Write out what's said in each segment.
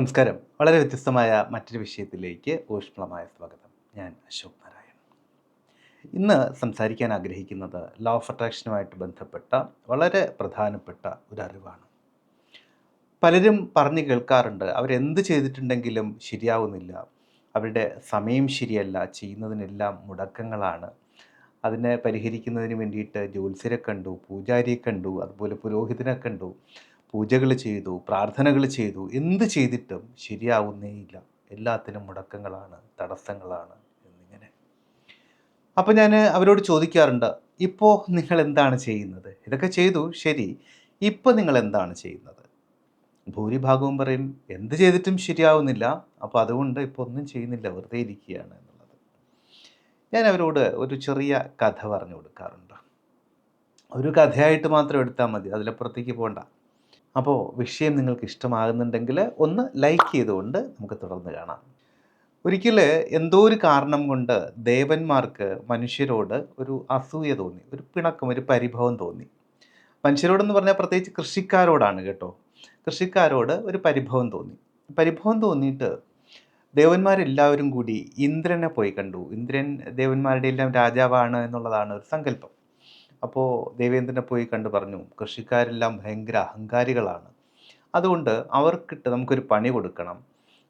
നമസ്കാരം. വളരെ വ്യത്യസ്തമായ മറ്റൊരു വിഷയത്തിലേക്ക് ഊഷ്മളമായ സ്വാഗതം. ഞാൻ അശോക് നാരായൺ ഇന്ന് സംസാരിക്കാൻ ആഗ്രഹിക്കുന്നത് ലോ ഓഫ് അട്രാക്ഷനുമായിട്ട് ബന്ധപ്പെട്ട വളരെ പ്രധാനപ്പെട്ട ഒരു അറിവാണ്. പലരും പറഞ്ഞു കേൾക്കാറുണ്ട് അവരെന്ത് ചെയ്തിട്ടുണ്ടെങ്കിലും ശരിയാവുന്നില്ല. അവരുടെ സമയം ശരിയല്ല ചെയ്യുന്നതിനെല്ലാം മുടക്കങ്ങളാണ്. അതിനെ പരിഹരിക്കുന്നതിന് വേണ്ടിയിട്ട് ജ്യോത്സ്യരെ കണ്ടു പൂജാരിയെ കണ്ടു അതുപോലെ പുരോഹിതനെ കണ്ടു. പൂജകൾ ചെയ്തു പ്രാർത്ഥനകൾ ചെയ്തു എന്ത് ചെയ്തിട്ടും ശരിയാവുന്നേയില്ല. എല്ലാത്തിനും മുടക്കങ്ങളാണ് തടസ്സങ്ങളാണ് എന്നിങ്ങനെ. അപ്പോൾ ഞാൻ അവരോട് ചോദിക്കാറുണ്ട് ഇപ്പോൾ നിങ്ങൾ എന്താണ് ചെയ്യുന്നത്? ഇതൊക്കെ ചെയ്തു ശരി. ഇപ്പോൾ നിങ്ങൾ എന്താണ് ചെയ്യുന്നത്? ഭൂരിഭാഗവും പറയും എന്ത് ചെയ്തിട്ടും ശരിയാവുന്നില്ല. അപ്പോൾ അതുകൊണ്ട് ഇപ്പോൾ ഒന്നും ചെയ്യുന്നില്ല വെറുതെ ഇരിക്കുകയാണ് എന്നുള്ളത്. ഞാൻ അവരോട് ഒരു ചെറിയ കഥ പറഞ്ഞു കൊടുക്കാറുണ്ട്. ഒരു കഥയായിട്ട് മാത്രം എടുത്താൽ മതി അതിലപ്പുറത്തേക്ക് പോകണ്ട അപ്പോൾ വിഷയം നിങ്ങൾക്ക് ഇഷ്ടമാകുന്നുണ്ടെങ്കിൽ ഒന്ന് ലൈക്ക് ചെയ്തുകൊണ്ട് നമുക്ക് തുടർന്ന് കാണാം. ഒരിക്കൽ എന്തോ ഒരു കാരണം കൊണ്ട് ദേവന്മാർക്ക് മനുഷ്യരോട് ഒരു അസൂയ തോന്നി ഒരു പിണക്കം ഒരു പരിഭവം തോന്നി. മനുഷ്യരോടെന്ന് പറഞ്ഞാൽ പ്രത്യേകിച്ച് കൃഷിക്കാരോടാണ് കേട്ടോ. കൃഷിക്കാരോട് ഒരു പരിഭവം തോന്നി. പരിഭവം തോന്നിയിട്ട് ദേവന്മാരെല്ലാവരും കൂടി ഇന്ദ്രനെ പോയി കണ്ടു. ഇന്ദ്രൻ ദേവന്മാരുടെ എല്ലാം രാജാവാണ് എന്നുള്ളതാണ് ഒരു സങ്കല്പം. അപ്പോൾ ദേവേന്ദ്രനെ പോയി കണ്ട് പറഞ്ഞു കൃഷിക്കാരെല്ലാം ഭയങ്കര അഹങ്കാരികളാണ്. അതുകൊണ്ട് അവർക്കിട്ട് നമുക്കൊരു പണി കൊടുക്കണം.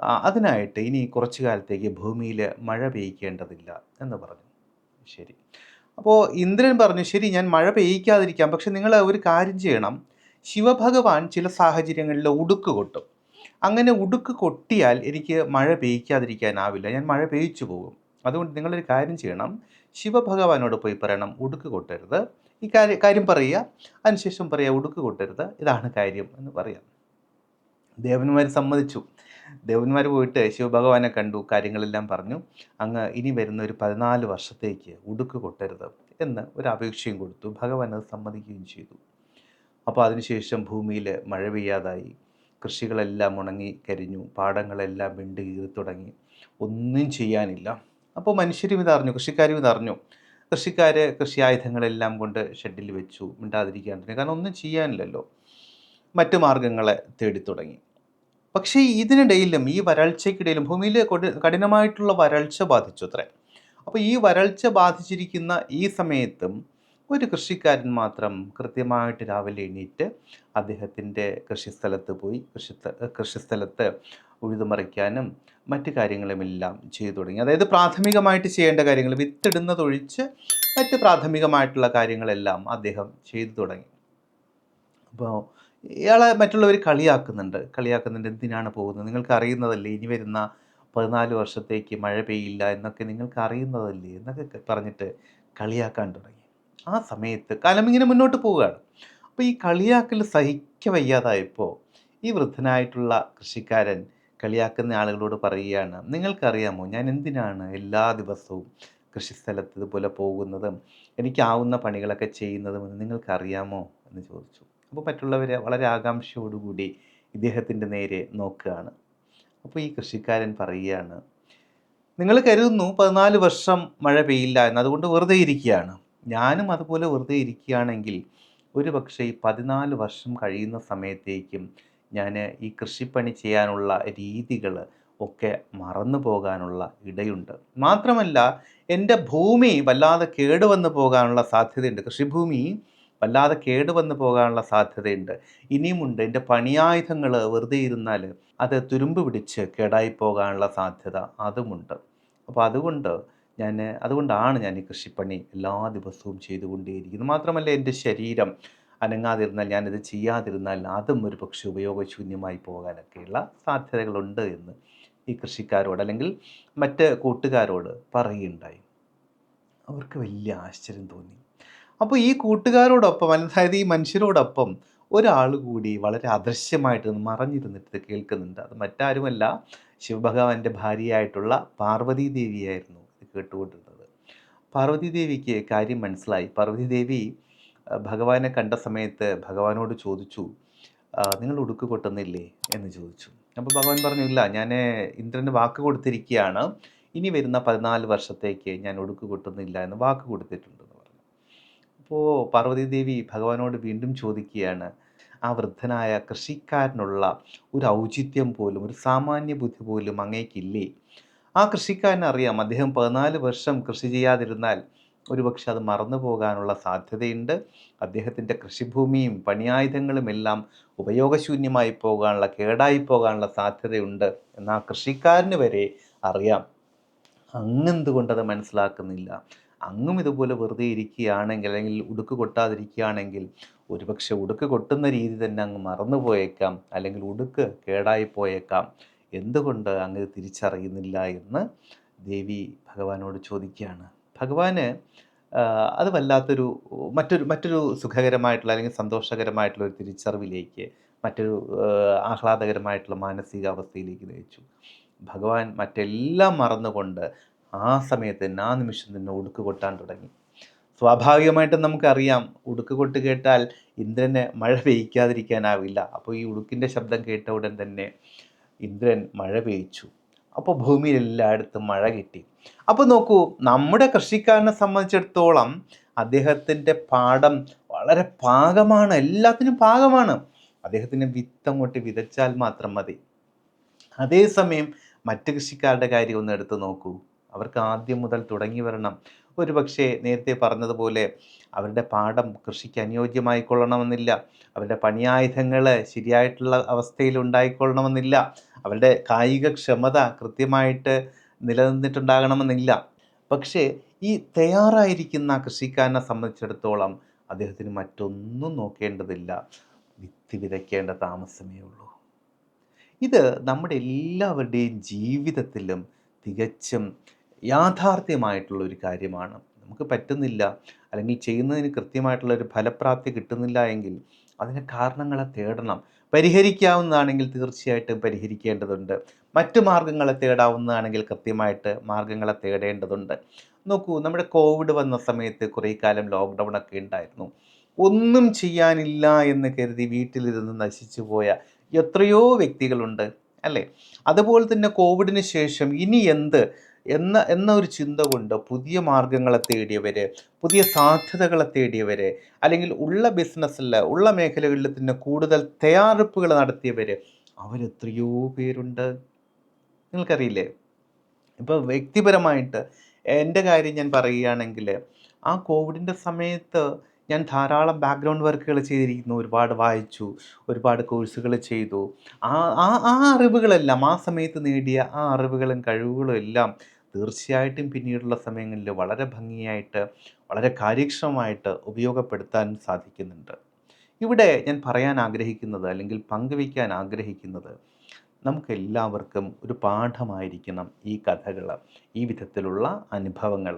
അതിനായിട്ട് ഇനി കുറച്ചു കാലത്തേക്ക് ഭൂമിയിൽ മഴ പെയ്യിക്കേണ്ടതില്ല എന്ന് പറഞ്ഞു. ശരി. അപ്പോൾ ഇന്ദ്രൻ പറഞ്ഞു ശരി ഞാൻ മഴ പെയ്യിക്കാതിരിക്കാം. പക്ഷെ നിങ്ങൾ ഒരു കാര്യം ചെയ്യണം. ശിവഭഗവാൻ ചില സാഹചര്യങ്ങളിൽ ഉടുക്ക് കൊട്ടും. അങ്ങനെ ഉടുക്ക് കൊട്ടിയാൽ എനിക്ക് മഴ പെയ്യിക്കാതിരിക്കാനാവില്ല. ഞാൻ മഴ പെയ്യിച്ചു പോകും. അതുകൊണ്ട് നിങ്ങളൊരു കാര്യം ചെയ്യണം. ശിവഭഗവാനോട് പോയി പറയണം ഉടുക്ക് കൊട്ടരുത്. ഈ കാര്യം കാര്യം പറയുക. അതിനുശേഷം പറയുക ഉടുക്ക് കൊട്ടരുത്. ഇതാണ് കാര്യം എന്ന് പറയാം. ദേവന്മാർ സമ്മതിച്ചു. ദേവന്മാർ പോയിട്ട് ശിവഭഗവാനെ കണ്ടു കാര്യങ്ങളെല്ലാം പറഞ്ഞു. അങ്ങ് ഇനി വരുന്ന ഒരു പതിനാല് വർഷത്തേക്ക് ഉടുക്ക് കൊട്ടരുത് എന്ന് ഒരു അപേക്ഷയും കൊടുത്തു. ഭഗവാൻ അത് സമ്മതിക്കുകയും ചെയ്തു. അപ്പോൾ അതിനുശേഷം ഭൂമിയിൽ മഴ പെയ്യാതായി. കൃഷികളെല്ലാം ഉണങ്ങി കരിഞ്ഞു. പാടങ്ങളെല്ലാം വിണ്ട് കീറി തുടങ്ങി ഒന്നും ചെയ്യാനില്ല. അപ്പോൾ മനുഷ്യരും ഇതറിഞ്ഞു കൃഷിക്കാരും ഇതറിഞ്ഞു കൃഷിക്കാർ കൃഷി ആയുധങ്ങളെല്ലാം കൊണ്ട് ഷെഡിൽ വെച്ചു മിണ്ടാതിരിക്കാൻ തുടങ്ങി. കാരണം ഒന്നും ചെയ്യാനില്ലല്ലോ. മറ്റു മാർഗങ്ങളെ തേടി തുടങ്ങി. പക്ഷേ ഇതിനിടയിലും ഈ വരൾച്ചയ്ക്കിടയിലും ഭൂമിയിൽ കഠിനമായിട്ടുള്ള വരൾച്ച ബാധിച്ചു അത്രേ. അപ്പോൾ ഈ വരൾച്ച ബാധിച്ചിരിക്കുന്ന ഈ സമയത്തും ഒരു കൃഷിക്കാരൻ മാത്രം കൃത്യമായിട്ട് രാവിലെ എണീറ്റ് അദ്ദേഹത്തിന്റെ കൃഷിസ്ഥലത്ത് പോയി കൃഷി കൃഷിസ്ഥലത്ത് ഉഴുതുമറിക്കാനും മറ്റു കാര്യങ്ങളുമെല്ലാം ചെയ്തു തുടങ്ങി. അതായത് പ്രാഥമികമായിട്ട് ചെയ്യേണ്ട കാര്യങ്ങൾ വിത്തിടുന്നതൊഴിച്ച് മറ്റ് പ്രാഥമികമായിട്ടുള്ള കാര്യങ്ങളെല്ലാം അദ്ദേഹം ചെയ്തു തുടങ്ങി. അപ്പോൾ ഇയാളെ മറ്റുള്ളവർ കളിയാക്കുന്നുണ്ട്. കളിയാക്കുന്നുണ്ട് എന്തിനാണ് പോകുന്നത്? നിങ്ങൾക്ക് അറിയുന്നതല്ലേ ഇനി വരുന്ന പതിനാല് വർഷത്തേക്ക് മഴ പെയ്യില്ല എന്നൊക്കെ നിങ്ങൾക്ക് അറിയുന്നതല്ലേ എന്നൊക്കെ പറഞ്ഞിട്ട് കളിയാക്കാൻ തുടങ്ങി. ആ സമയത്ത് കാലം ഇങ്ങനെ മുന്നോട്ട് പോവുകയാണ്. അപ്പോൾ ഈ കളിയാക്കൽ സഹിക്ക വയ്യാതായപ്പോൾ ഈ വൃദ്ധനായിട്ടുള്ള കൃഷിക്കാരൻ കളിയാക്കുന്ന ആളുകളോട് പറയുകയാണ് നിങ്ങൾക്കറിയാമോ ഞാൻ എന്തിനാണ് എല്ലാ ദിവസവും കൃഷിസ്ഥലത്ത് ഇതുപോലെ പോകുന്നതും? എനിക്കാവുന്ന പണികളൊക്കെ ചെയ്യുന്നതും എന്ന് നിങ്ങൾക്കറിയാമോ? എന്ന് ചോദിച്ചു. അപ്പോൾ മറ്റുള്ളവർ വളരെ ആകാംക്ഷയോടുകൂടി ഇദ്ദേഹത്തിന്റെ നേരെ നോക്കുകയാണ്. അപ്പോൾ ഈ കൃഷിക്കാരൻ പറയുകയാണ് നിങ്ങൾ കരുതുന്നു പതിനാല് വർഷം മഴ പെയ്യില്ല എന്ന് അതുകൊണ്ട് വെറുതെ ഇരിക്കുകയാണ്. ഞാനും അതുപോലെ വെറുതെ ഇരിക്കുകയാണെങ്കിൽ ഒരു പക്ഷേ പതിനാല് വർഷം കഴിയുന്ന സമയത്തേക്കും ഞാൻ ഈ കൃഷിപ്പണി ചെയ്യാനുള്ള രീതികൾ ഒക്കെ മറന്നു പോകാനുള്ള ഇടയുണ്ട്. മാത്രമല്ല എന്റെ ഭൂമി വല്ലാതെ കേടുവന്നു പോകാനുള്ള സാധ്യതയുണ്ട്. കൃഷിഭൂമി വല്ലാതെ കേടുവന്നു പോകാനുള്ള സാധ്യതയുണ്ട്. ഇനിയുമുണ്ട്. എന്റെ പണിയായുധങ്ങൾ വെറുതെ ഇരുന്നാൽ അത് തുരുമ്പ് പിടിച്ച് കേടായി പോകാനുള്ള സാധ്യത അതുമുണ്ട്. അപ്പോൾ അതുകൊണ്ട് ഞാൻ അതുകൊണ്ടാണ് ഞാൻ ഈ കൃഷിപ്പണി എല്ലാ ദിവസവും ചെയ്തുകൊണ്ടേയിരിക്കുന്നത്. മാത്രമല്ല എന്റെ ശരീരം അനങ്ങാതിരുന്നാൽ ഞാനിത് ചെയ്യാതിരുന്നാൽ അതും ഒരു പക്ഷേ ഉപയോഗശൂന്യമായി പോകാനൊക്കെയുള്ള സാധ്യതകളുണ്ട് എന്ന് ഈ കൃഷിക്കാരോട് അല്ലെങ്കിൽ മറ്റ് കൂട്ടുകാരോട് പറയുകയുണ്ടായി. അവർക്ക് വലിയ ആശ്ചര്യം തോന്നി. അപ്പോൾ ഈ കൂട്ടുകാരോടൊപ്പം അതായത് ഈ മനുഷ്യരോടൊപ്പം ഒരാൾ കൂടി വളരെ അദൃശ്യമായിട്ട് മറഞ്ഞിരുന്നിട്ട് കേൾക്കുന്നുണ്ട്. അത് മറ്റാരുമല്ല ശിവഭഗവാന്റെ ഭാര്യയായിട്ടുള്ള പാർവതീ ദേവിയായിരുന്നു ഇത് കേട്ടുകൊണ്ടിരുന്നത്. പാർവതീദേവിക്ക് കാര്യം മനസ്സിലായി. പാർവതി ദേവി ഭഗവാനെ കണ്ട സമയത്ത് ഭഗവാനോട് ചോദിച്ചു നിങ്ങൾ ഉടുക്ക് കൊട്ടുന്നില്ലേ? എന്ന് ചോദിച്ചു. അപ്പോൾ ഭഗവാൻ പറഞ്ഞു ഇല്ല ഞാൻ ഇന്ദ്രന് വാക്ക് കൊടുത്തിരിക്കുകയാണ് ഇനി വരുന്ന പതിനാല് വർഷത്തേക്ക് ഞാൻ ഉടുക്ക് കൊട്ടുന്നില്ല എന്ന് വാക്ക് കൊടുത്തിട്ടുണ്ടെന്ന് പറഞ്ഞു. അപ്പോൾ പാർവതി ദേവി ഭഗവാനോട് വീണ്ടും ചോദിക്കുകയാണ് ആ വൃദ്ധനായ കൃഷിക്കാരനുള്ള ഒരു ഔചിത്യം പോലും ഒരു സാമാന്യ ബുദ്ധി പോലും അങ്ങേക്കില്ലേ? ആ കൃഷിക്കാരനറിയാം അദ്ദേഹം പതിനാല് വർഷം കൃഷി ചെയ്യാതിരുന്നാൽ ഒരുപക്ഷെ അത് മറന്നു പോകാനുള്ള സാധ്യതയുണ്ട്. അദ്ദേഹത്തിന്റെ കൃഷിഭൂമിയും പണിയായുധങ്ങളും എല്ലാം ഉപയോഗശൂന്യമായി പോകാനുള്ള കേടായി പോകാനുള്ള സാധ്യതയുണ്ട് എന്ന് ആ കൃഷിക്കാരന് വരെ അറിയാം. അങ്ങെന്തുകൊണ്ടത് മനസ്സിലാക്കുന്നില്ല. അങ്ങും ഇതുപോലെ വെറുതെ ഇരിക്കുകയാണെങ്കിൽ അല്ലെങ്കിൽ ഉടുക്ക് കൊട്ടാതിരിക്കുകയാണെങ്കിൽ ഒരുപക്ഷെ ഉടുക്ക് കൊട്ടുന്ന രീതി തന്നെ അങ്ങ് മറന്നു പോയേക്കാം അല്ലെങ്കിൽ ഉടുക്ക് കേടായി പോയേക്കാം. എന്തുകൊണ്ട് അങ്ങ് തിരിച്ചറിയുന്നില്ല എന്ന് ദേവി ഭഗവാനോട് ചോദിക്കുകയാണ്. ഭഗവാന് അത് വല്ലാത്തൊരു മറ്റൊരു മറ്റൊരു സുഖകരമായിട്ടുള്ള അല്ലെങ്കിൽ സന്തോഷകരമായിട്ടുള്ള ഒരു തിരിച്ചറിവിലേക്ക് മറ്റൊരു ആഹ്ലാദകരമായിട്ടുള്ള മാനസികാവസ്ഥയിലേക്ക് നയിച്ചു. ഭഗവാൻ മറ്റെല്ലാം മറന്നുകൊണ്ട് ആ സമയത്ത് തന്നെ ആ നിമിഷം തന്നെ ഉടുക്ക് കൊട്ടാൻ തുടങ്ങി. സ്വാഭാവികമായിട്ടും നമുക്കറിയാം ഉടുക്ക് കൊട്ട് കേട്ടാൽ ഇന്ദ്രനെ മഴ പെയ്യ്ക്കാതിരിക്കാനാവില്ല അപ്പോൾ ഈ ഉടുക്കിന്റെ ശബ്ദം കേട്ട ഉടൻ തന്നെ ഇന്ദ്രൻ മഴ പെയ്ച്ചു അപ്പോൾ ഭൂമിയിൽ എല്ലായിടത്തും മഴ കിട്ടി. അപ്പോൾ നോക്കൂ നമ്മുടെ കൃഷിക്കാരനെ സംബന്ധിച്ചിടത്തോളം അദ്ദേഹത്തിന്റെ പാടം വളരെ പാകമാണ് എല്ലാത്തിനും പാകമാണ്. അദ്ദേഹത്തിന് വിത്ത് അങ്ങോട്ട് വിതച്ചാൽ മാത്രം മതി. അതേസമയം മറ്റ് കൃഷിക്കാരുടെ കാര്യം ഒന്ന് എടുത്തു നോക്കൂ. അവർക്ക് ആദ്യം മുതൽ തുടങ്ങി വരണം. ഒരുപക്ഷെ നേരത്തെ പറഞ്ഞതുപോലെ അവരുടെ പാടം കൃഷിക്ക് അനുയോജ്യമായിക്കൊള്ളണമെന്നില്ല. അവരുടെ പണിയായുധങ്ങൾ ശരിയായിട്ടുള്ള അവസ്ഥയിൽ ഉണ്ടായിക്കൊള്ളണമെന്നില്ല. അവരുടെ കായിക ക്ഷമത കൃത്യമായിട്ട് നിലനിന്നിട്ടുണ്ടാകണമെന്നില്ല. പക്ഷേ ഈ തയ്യാറായിരിക്കുന്ന കൃഷിക്കാരനെ സംബന്ധിച്ചിടത്തോളം അദ്ദേഹത്തിന് മറ്റൊന്നും നോക്കേണ്ടതില്ല. വിത്ത് വിതയ്ക്കേണ്ട താമസമേ ഉള്ളൂ. ഇത് നമ്മുടെ എല്ലാവരുടെയും ജീവിതത്തിലും തികച്ചും യാഥാർത്ഥ്യമായിട്ടുള്ള ഒരു കാര്യമാണ്. നമുക്ക് പറ്റുന്നില്ല അല്ലെങ്കിൽ ചെയ്യുന്നതിന് കൃത്യമായിട്ടുള്ള ഒരു ഫലപ്രാപ്തി കിട്ടുന്നില്ല എങ്കിൽ അതിന് കാരണങ്ങളെ തേടണം. പരിഹരിക്കാവുന്നതാണെങ്കിൽ തീർച്ചയായിട്ടും പരിഹരിക്കേണ്ടതുണ്ട്. മറ്റു മാർഗങ്ങളെ തേടാവുന്നതാണെങ്കിൽ കൃത്യമായിട്ട് മാർഗങ്ങളെ തേടേണ്ടതുണ്ട്. നോക്കൂ നമ്മുടെ കോവിഡ് വന്ന സമയത്ത് കുറേ കാലം ലോക്ക്ഡൗൺ ഒക്കെ ഉണ്ടായിരുന്നു. ഒന്നും ചെയ്യാനില്ല എന്ന് കരുതി വീട്ടിലിരുന്ന് നശിച്ചു പോയ എത്രയോ വ്യക്തികളുണ്ട് അല്ലേ? അതുപോലെ തന്നെ കോവിഡിന് ശേഷം ഇനി എന്ത്? എന്ന എന്ന ഒരു ചിന്ത കൊണ്ട് പുതിയ മാർഗങ്ങളെ തേടിയവർ പുതിയ സാധ്യതകളെ തേടിയവർ അല്ലെങ്കിൽ ഉള്ള ബിസിനസ്സിൽ ഉള്ള മേഖലകളിൽ തന്നെ കൂടുതൽ തയ്യാറെടുപ്പുകൾ നടത്തിയവർ അവരെത്രയോ പേരുണ്ട്. നിങ്ങൾക്കറിയില്ലേ? ഇപ്പോൾ വ്യക്തിപരമായിട്ട് എന്റെ കാര്യം ഞാൻ പറയുകയാണെങ്കിൽ ആ കോവിഡിന്റെ സമയത്ത് ഞാൻ ധാരാളം ബാക്ക്ഗ്രൗണ്ട് വർക്കുകൾ ചെയ്തിരിക്കുന്നു. ഒരുപാട് വായിച്ചു ഒരുപാട് കോഴ്സുകൾ ചെയ്തു. ആ ആ ആ അറിവുകളെല്ലാം ആ സമയത്ത് നേടിയ ആ അറിവുകളും കഴിവുകളും എല്ലാം തീർച്ചയായിട്ടും പിന്നീടുള്ള സമയങ്ങളിൽ വളരെ ഭംഗിയായിട്ട് വളരെ കാര്യക്ഷമമായിട്ട് ഉപയോഗപ്പെടുത്താൻ സാധിക്കുന്നുണ്ട്. ഇവിടെ ഞാൻ പറയാൻ ആഗ്രഹിക്കുന്നത് അല്ലെങ്കിൽ പങ്കുവയ്ക്കാൻ ആഗ്രഹിക്കുന്നത് നമുക്കെല്ലാവർക്കും ഒരു പാഠമായിരിക്കണം ഈ കഥകൾ ഈ വിധത്തിലുള്ള അനുഭവങ്ങൾ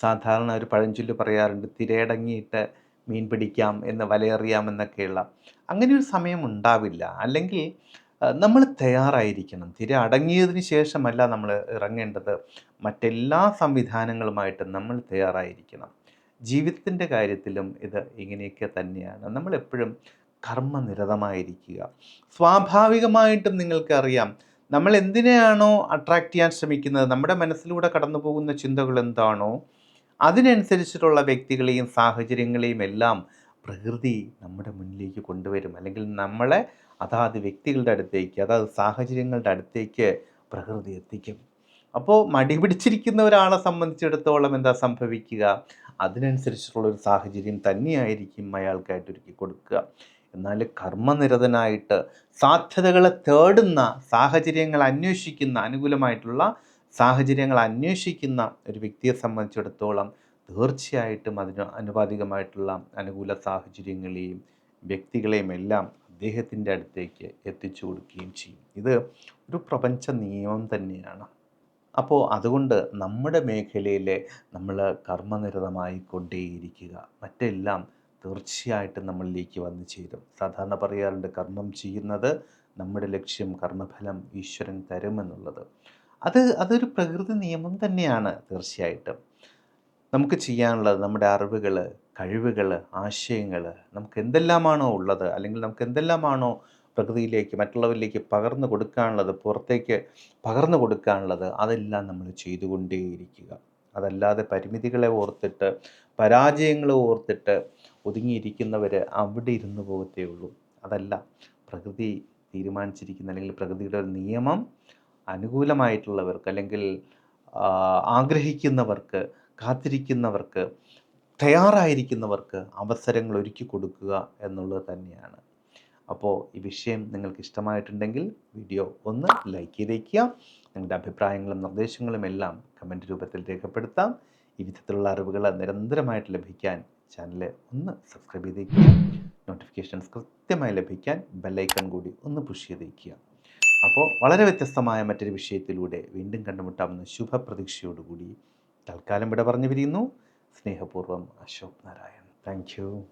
സാധാരണ ഒരു പഴഞ്ചൊല്ല് പറയാറുണ്ട് തിരയടങ്ങിയിട്ട് മീൻ പിടിക്കാം എന്ന് വലയെറിയാം എന്നൊക്കെയുള്ള അങ്ങനെ ഒരു സമയം ഉണ്ടാവില്ല. അല്ലെങ്കിൽ നമ്മൾ തയ്യാറായിരിക്കണം. തിര അടങ്ങിയതിന് ശേഷമല്ല നമ്മൾ ഇറങ്ങേണ്ടത്. മറ്റെല്ലാ സംവിധാനങ്ങളുമായിട്ട് നമ്മൾ തയ്യാറായിരിക്കണം. ജീവിതത്തിന്റെ കാര്യത്തിലും ഇത് ഇങ്ങനെയൊക്കെ തന്നെയാണ്. നമ്മളെപ്പോഴും കർമ്മനിരതമായിരിക്കുക. സ്വാഭാവികമായിട്ടും നിങ്ങൾക്കറിയാം നമ്മൾ എന്തിനെയാണോ അട്രാക്റ്റ് ചെയ്യാൻ ശ്രമിക്കുന്നത് നമ്മുടെ മനസ്സിലൂടെ കടന്നു പോകുന്ന ചിന്തകൾ എന്താണോ അതിനനുസരിച്ചിട്ടുള്ള വ്യക്തികളെയും സാഹചര്യങ്ങളെയും എല്ലാം പ്രകൃതി നമ്മുടെ മുന്നിലേക്ക് കൊണ്ടുവരും. അല്ലെങ്കിൽ നമ്മളെ അതാത് വ്യക്തികളുടെ അടുത്തേക്ക് അതാത് സാഹചര്യങ്ങളുടെ അടുത്തേക്ക് പ്രകൃതി എത്തിക്കും. അപ്പോൾ മടി പിടിച്ചിരിക്കുന്ന ഒരാളെ സംബന്ധിച്ചിടത്തോളം എന്താ സംഭവിക്കുക? അതിനനുസരിച്ചിട്ടുള്ള ഒരു സാഹചര്യം തന്നെയായിരിക്കും അയാൾക്കായിട്ട് ഒരുക്കി കൊടുക്കുക. എന്നാൽ കർമ്മനിരതനായിട്ട് സാധ്യതകളെ തേടുന്ന സാഹചര്യങ്ങൾ അന്വേഷിക്കുന്ന അനുകൂലമായിട്ടുള്ള സാഹചര്യങ്ങൾ അന്വേഷിക്കുന്ന ഒരു വ്യക്തിയെ സംബന്ധിച്ചിടത്തോളം തീർച്ചയായിട്ടും അതിന് അനുപാതികമായിട്ടുള്ള അനുകൂല സാഹചര്യങ്ങളെയും വ്യക്തികളെയും എല്ലാം അദ്ദേഹത്തിന്റെ അടുത്തേക്ക് എത്തിച്ചു കൊടുക്കുകയും ചെയ്യും. ഇത് ഒരു പ്രപഞ്ച നിയമം തന്നെയാണ്. അപ്പോൾ അതുകൊണ്ട് നമ്മുടെ മേഖലയിൽ നമ്മൾ കർമ്മനിരതമായി കൊണ്ടേയിരിക്കുക മറ്റെല്ലാം തീർച്ചയായിട്ടും നമ്മളിലേക്ക് വന്നു ചേരും. സാധാരണ പറയാറുണ്ട് കർമ്മം ചെയ്യുന്നത് നമ്മുടെ ലക്ഷ്യം കർമ്മഫലം ഈശ്വരൻ തരുമെന്നുള്ളത് അത് അതൊരു പ്രകൃതി നിയമം തന്നെയാണ് തീർച്ചയായിട്ടും. നമുക്ക് ചെയ്യാനുള്ളത് നമ്മുടെ അറിവുകൾ കഴിവുകൾ ആശയങ്ങൾ നമുക്ക് എന്തെല്ലാമാണോ ഉള്ളത്? അല്ലെങ്കിൽ നമുക്ക് എന്തെല്ലാമാണോ പ്രകൃതിയിലേക്ക് മറ്റുള്ളവരിലേക്ക് പകർന്നു കൊടുക്കാനുള്ളത് പുറത്തേക്ക് പകർന്നു കൊടുക്കാനുള്ളത് അതെല്ലാം നമ്മൾ ചെയ്തുകൊണ്ടേയിരിക്കുക. അതല്ലാതെ പരിമിതികളെ ഓർത്തിട്ട് പരാജയങ്ങളെ ഓർത്തിട്ട് ഒതുങ്ങിയിരിക്കുന്നവർ അവിടെ ഇരുന്ന് പോകത്തേ ഉള്ളൂ. അതല്ല പ്രകൃതി തീരുമാനിച്ചിരിക്കുന്ന അല്ലെങ്കിൽ പ്രകൃതിയുടെ ഒരു നിയമം അനുകൂലമായിട്ടുള്ളവർക്ക് അല്ലെങ്കിൽ ആഗ്രഹിക്കുന്നവർക്ക് കാത്തിരിക്കുന്നവർക്ക് തയ്യാറായിരിക്കുന്നവർക്ക് അവസരങ്ങൾ ഒരുക്കി കൊടുക്കുക എന്നുള്ളത് തന്നെയാണ്. അപ്പോൾ ഈ വിഷയം നിങ്ങൾക്ക് ഇഷ്ടമായിട്ടുണ്ടെങ്കിൽ വീഡിയോ ഒന്ന് ലൈക്ക് ചെയ്തേക്കുക. നിങ്ങളുടെ അഭിപ്രായങ്ങളും നിർദ്ദേശങ്ങളും എല്ലാം കമന്റ് രൂപത്തിൽ രേഖപ്പെടുത്താം. ഈ വിധത്തിലുള്ള അറിവുകൾ നിരന്തരമായിട്ട് ലഭിക്കാൻ ചാനൽ ഒന്ന് സബ്സ്ക്രൈബ് ചെയ്തേക്കുക. നോട്ടിഫിക്കേഷൻസ് കൃത്യമായി ലഭിക്കാൻ ബെല്ലൈക്കൺ കൂടി ഒന്ന് പുഷ് ചെയ്തേക്കുക. അപ്പോൾ വളരെ വ്യത്യസ്തമായ മറ്റൊരു വിഷയത്തിലൂടെ വീണ്ടും കണ്ടുമുട്ടാമെന്ന ശുഭപ്രതീക്ഷയോടുകൂടി തൽക്കാലം ഇവിടെ പറഞ്ഞു പിരിയുന്നു സ്നേഹപൂർവം അശോക് നാരായൺ. Thank you.